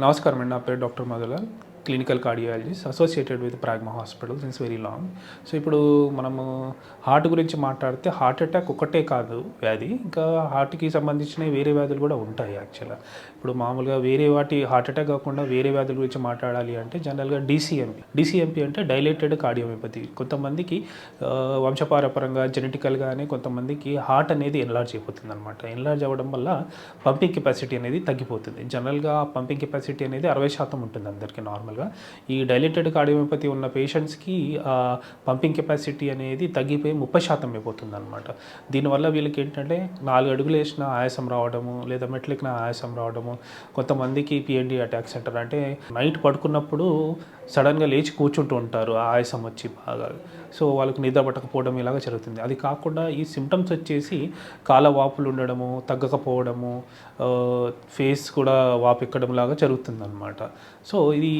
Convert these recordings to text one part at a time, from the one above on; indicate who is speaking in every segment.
Speaker 1: నమస్కారం అండి నా పేరు doctor Madhulal clinical cardiologist associated with Pragma hospital since very long so ఇప్పుడు మనము హార్ట్ గురించి మాట్లాడితే హార్ట్ అటాక్ ఒకటే కాదు వ్యాధి. ఇంకా హార్ట్కి సంబంధించిన వేరే వ్యాధులు కూడా ఉంటాయి యాక్చువల్గా ఇప్పుడు మామూలుగా వేరే వాటి హార్ట్ అటాక్ కాకుండా వేరే వ్యాధుల గురించి మాట్లాడాలి అంటే జనరల్గా డీసీఎంపీ డీసీఎంపీ అంటే డైలేటెడ్ కార్డియోమిపతి కొంతమందికి వంశపారపరంగా జెనెటికల్గానే కొంతమందికి హార్ట్ అనేది ఎన్లార్జ్ అయిపోతుంది అనమాట ఎన్లార్జ్ అవ్వడం వల్ల పంపింగ్ కెపాసిటీ అనేది తగ్గిపోతుంది. జనరల్గా పంపింగ్ కెపాసిటీ అనేది అరవై శాతం ఉంటుంది అందరికీ నార్మల్ నార్మల్గా ఈ డైలేటెడ్ కార్డియోమిపతి ఉన్న పేషెంట్స్కి పంపింగ్ కెపాసిటీ అనేది తగ్గిపోయి ముప్పై శాతం అయిపోతుంది అనమాట దీనివల్ల వీళ్ళకి ఏంటంటే నాలుగు అడుగులు వేసిన ఆయాసం రావడము లేదా మెట్లెక్కిన ఆయాసం రావడము కొంతమందికి పిఎన్డి అటాక్స్ అంటారు అంటే నైట్ పడుకున్నప్పుడు సడన్గా లేచి కూర్చుంటూ ఉంటారు ఆ ఆయాసం వచ్చి బాగా. సో వాళ్ళకి నిద్ర పట్టకపోవడం ఇలాగ జరుగుతుంది. అది కాకుండా ఈ సిమ్టమ్స్ వచ్చేసి కాల వాపులు ఉండడము తగ్గకపోవడము ఫేస్ కూడా వాపు ఎక్కడం లాగా జరుగుతుంది అనమాట సో ఇది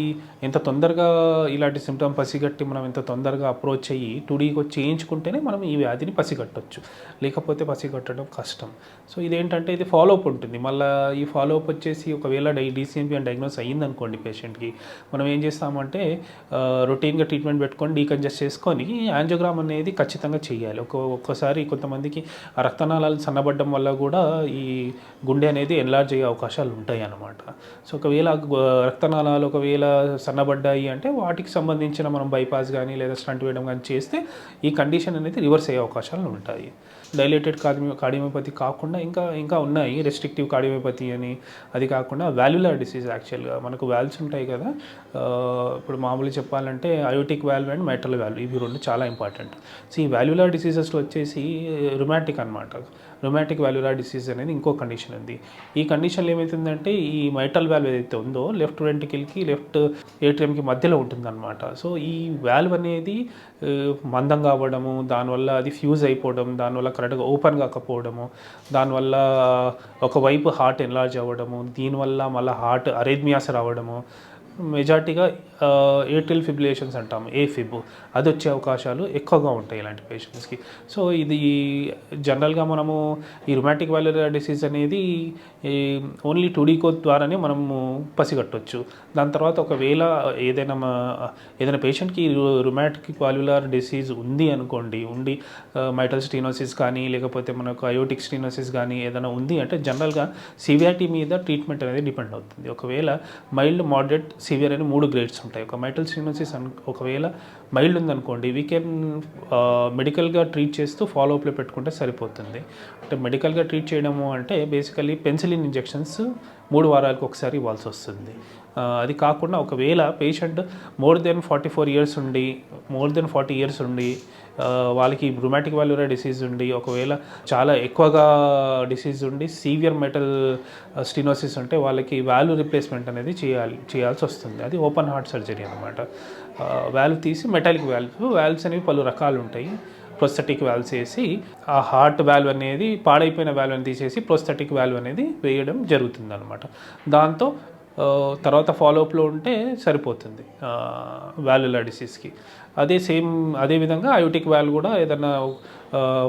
Speaker 1: ఎంత తొందరగా ఇలాంటి సిమ్టమ్ పసిగట్టి మనం ఎంత తొందరగా అప్రోచ్ అయ్యి టుడీకి చేయించుకుంటేనే మనం ఈ వ్యాధిని పసిగట్టొచ్చు. లేకపోతే పసిగట్టడం కష్టం. సో ఇదేంటంటే ఇది ఫాలోఅప్ ఉంటుంది. మళ్ళీ ఈ ఫాలోఅప్ వచ్చేసి ఒకవేళ డై డీసీఎంపీ అని డయాగ్నోస్ అయ్యిందనుకోండి పేషెంట్కి మనం ఏం చేస్తామంటే రొటీన్గా ట్రీట్మెంట్ పెట్టుకొని డీకంజెస్ట్ చేసుకొని యాంజోగ్రామ్ అనేది ఖచ్చితంగా చేయాలి. ఒక ఒక్కసారి కొంతమందికి రక్తనాళాలు సన్నబడ్డం వల్ల కూడా ఈ గుండె అనేది ఎన్లార్జ్ అయ్యే అవకాశాలు ఉంటాయి అన్నమాట సో ఒకవేళ రక్తనాళాలు ఒకవేళ సన్నబడ్డాయి అంటే వాటికి సంబంధించిన మనం బైపాస్ కానీ లేదా స్టంట్ వేయడం కానీ చేస్తే ఈ కండిషన్ అనేది రివర్స్ అయ్యే అవకాశాలు ఉంటాయి. డైలేటెడ్ కార్డియో కార్డియోమోపతి కాకుండా ఇంకా ఇంకా ఉన్నాయి. రెస్ట్రిక్టివ్ కార్డియోపతి అని అది కాకుండా వాల్యులర్ డిసీజ్ యాక్చువల్గా మనకు వాల్వ్స్ ఉంటాయి కదా. ఇప్పుడు మామూలు చెప్పాలంటే aortic valve and mitral valve ఇవి రెండు చాలా ఇంపార్టెంట్ సో ఈ వాల్యులర్ డిసీజెస్లో వచ్చేసి రొమాటిక్ అనమాట రొమాటిక్ వాల్యులర్ డిసీజ్ అనేది ఇంకో కండిషన్ ఉంది. ఈ కండిషన్లో ఏమవుతుందంటే ఈ మైటల్ వాల్వ్ ఏదైతే ఉందో లెఫ్ట్ వెంటికల్కి లెఫ్ట్ ఏటీఎంకి మధ్యలో ఉంటుందన్నమాట. సో ఈ వాల్వ్ అనేది మందంగా అవ్వడము దానివల్ల అది ఫ్యూజ్ అయిపోవడం దానివల్ల కరెక్ట్గా ఓపెన్ కాకపోవడము దానివల్ల ఒకవైపు హార్ట్ ఎన్లార్జ్ అవ్వడము దీనివల్ల మళ్ళీ హార్ట్ అరేథ్మియాస్ రావడము మెజార్టీగా ఏటిల్ ఫిబ్రిలేషన్స్ అంటాము ఏ ఫిబ్ అది వచ్చే అవకాశాలు ఎక్కువగా ఉంటాయి ఇలాంటి పేషెంట్స్కి సో ఇది జనరల్గా మనము ఈ రొమాటిక్ వాల్యులర్ డిసీజ్ అనేది ఓన్లీ టుడీకో ద్వారానే మనము పసిగట్టవచ్చు దాని తర్వాత ఒకవేళ ఏదైనా మా- ఏదైనా పేషెంట్కి రొమాటిక్ వాల్యులర్ డిసీజ్ ఉంది అనుకోండి ఉండి మైటల్ స్టీనోసిస్ కానీ లేకపోతే మనకు అయోటిక్ స్టీనోసిస్ కానీ ఏదైనా ఉంది అంటే జనరల్గా సివియారిటీ మీద ట్రీట్మెంట్ అనేది డిపెండ్ అవుతుంది. ఒకవేళ మైల్డ్ మోడరేట్ సివియర్ అని మూడు గ్రేడ్స్ ఉంటాయి. ఒక మైటల్ స్టీనోసిస్ అన్ ఒకవేళ మైల్డ్ ఉందనుకోండి వీ కెన్ మెడికల్గా ట్రీట్ చేస్తూ ఫాలోఅప్లో పెట్టుకుంటే సరిపోతుంది. అంటే మెడికల్గా ట్రీట్ చేయడము అంటే బేసికలీ పెన్సిలిన్ ఇంజెక్షన్స్ మూడు వారాలకు ఒకసారి ఇవ్వాల్సి వస్తుంది. అది కాకుండా ఒకవేళ patient more than forty four years ఉండి మోర్ దెన్ ఫార్టీ ఇయర్స్ ఉండి వాళ్ళకి రొమాటిక్ వాల్యూరా డిసీజ్ ఉండి ఒకవేళ చాలా ఎక్కువగా డిసీజ్ ఉండి సీవియర్ మెటల్ స్టినోసిస్ ఉంటే వాళ్ళకి వాల్యూ రిప్లేస్మెంట్ అనేది చేయాలి చేయాల్సి వస్తుంది. అది ఓపెన్ హార్ట్ సర్జరీ అనమాట వాల్వ్ తీసి మెటాలిక్ వాల్వ్ వాల్వ్స్ అనేవి పలు రకాలు ఉంటాయి. ప్రొస్థెటిక్ వాల్వ్ చేసి ఆ హార్ట్ వాల్వ్ అనేది పాడైపోయిన వాల్వ్ని తీసేసి ప్రొస్థెటిక్ వాల్వ్ అనేది వేయడం జరుగుతుంది అనమాట దాంతో తర్వాత ఫాలోఅప్లో ఉంటే సరిపోతుంది వాల్యులర్ డిసీజ్కి అదే సేమ్ అదే విధంగా అయోటిక్ వాల్వ్ కూడా ఏదైనా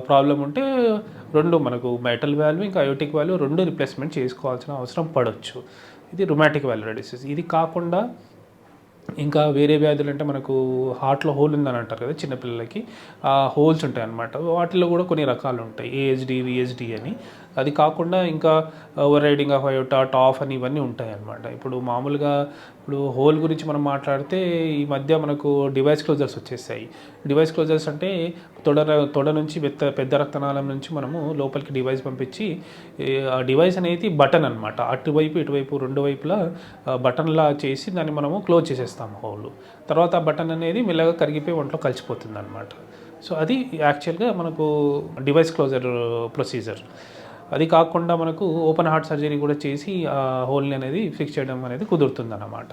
Speaker 1: ప్రాబ్లం ఉంటే రెండు మనకు మెటల్ వాల్వ్ ఇంకా అయోటిక్ వాల్వ్ రెండు రిప్లేస్మెంట్ చేసుకోవాల్సిన అవసరం పడవచ్చు ఇది రొమాటిక్ వాల్యులర్ డిసీజ్ ఇది కాకుండా ఇంకా వేరే వ్యాధులు అంటే మనకు హార్ట్లో హోల్ ఉందని అంటారు కదా చిన్నపిల్లలకి హోల్స్ ఉంటాయి అన్నమాట వాటిలో కూడా కొన్ని రకాలు ఉంటాయి. ఏహెచ్డి విహెచ్డి అని. అది కాకుండా ఇంకా ఓవర్ రైడింగ్ ఆఫ్ అయోటా టాఫ్ అని ఇవన్నీ ఉంటాయి అన్నమాట ఇప్పుడు మామూలుగా ఇప్పుడు హోల్ గురించి మనం మాట్లాడితే ఈ మధ్య మనకు డివైస్ క్లోజర్స్ వచ్చేసాయి. డివైస్ క్లోజర్స్ అంటే తొడ తొడ నుంచి పెద్ద పెద్ద రక్తనాళం నుంచి మనము లోపలికి డివైస్ పంపించి ఆ డివైస్ అనేది బటన్ అనమాట అటువైపు ఇటువైపు రెండు వైపులా బటన్లా చేసి దాన్ని మనము క్లోజ్ చేసేస్తాము హోల్ తర్వాత ఆ బటన్ అనేది మెల్లగా కరిగిపోయి ఒంట్లో కలిసిపోతుంది అనమాట సో అది యాక్చువల్గా మనకు డివైస్ క్లోజర్ ప్రొసీజర్ అది కాకుండా మనకు ఓపెన్ హార్ట్ సర్జరీ కూడా చేసి ఆ హోల్ని అనేది ఫిక్స్ చేయడం అనేది కుదురుతుంది అన్నమాట